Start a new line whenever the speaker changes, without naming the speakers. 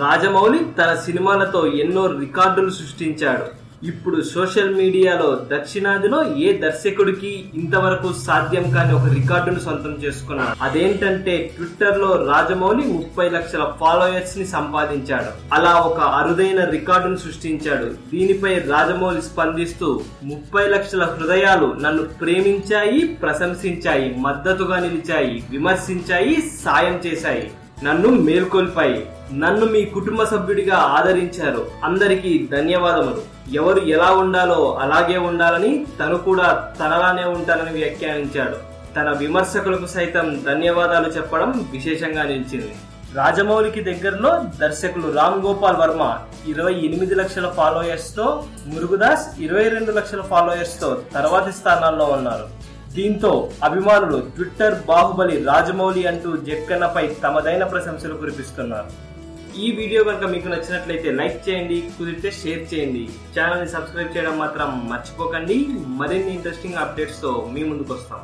రాజమౌళి తన సినిమాలతో ఎన్నో రికార్డులు సృష్టించాడు. ఇప్పుడు సోషల్ మీడియాలో దక్షిణాదిలో ఏ దర్శకుడికి ఇంతవరకు సాధ్యం కాని ఒక రికార్డును సొంతం చేసుకున్నాడు? అదేంటంటే ట్విట్టర్లో రాజమౌళి ముప్పై లక్షల ఫాలోయర్స్ని సంపాదించాడు. అలా ఒక అరుదైన రికార్డును సృష్టించాడు. దీనిపై రాజమౌళి స్పందిస్తూ ముప్పై లక్షల హృదయాలు నన్ను ప్రేమించాయి ప్రశంసించాయి మద్దతుగా నిలిచాయి విమర్శించాయి సాయం చేశాయి. నన్ను మేల్కొల్పాయి. నన్ను మీ కుటుంబ సభ్యుడిగా ఆదరించారు. అందరికీ ధన్యవాదములు. ఎవరు ఎలా ఉండాలో అలాగే ఉండాలని తను కూడా తనలానే ఉంటానని వ్యాఖ్యానించాడు. తన విమర్శకులకు సైతం ధన్యవాదాలు చెప్పడం విశేషంగా నిలిచింది. రాజమౌళికి దగ్గరలో దర్శకులు రామ్ గోపాల్ వర్మ ఇరవై ఎనిమిది లక్షల ఫాలోయర్స్తో మురుగుదాస్ ఇరవై రెండు లక్షల ఫాలోయర్స్తో తర్వాతి స్థానాల్లో ఉన్నారు. దీంతో అభిమానులు ట్విట్టర్ బాహుబలి రాజమౌళి అంటూ జక్కన్నపై తమదైన ప్రశంసలు కురిపిస్తున్నారు. ఈ వీడియో కనుక మీకు నచ్చినట్లయితే లైక్ చేయండి కుదిరితే షేర్ చేయండి. ఛానల్ని సబ్స్క్రైబ్ చేయడం మాత్రం మర్చిపోకండి. మరిన్ని ఇంట్రెస్టింగ్ అప్డేట్స్తో మీ ముందుకు వస్తాం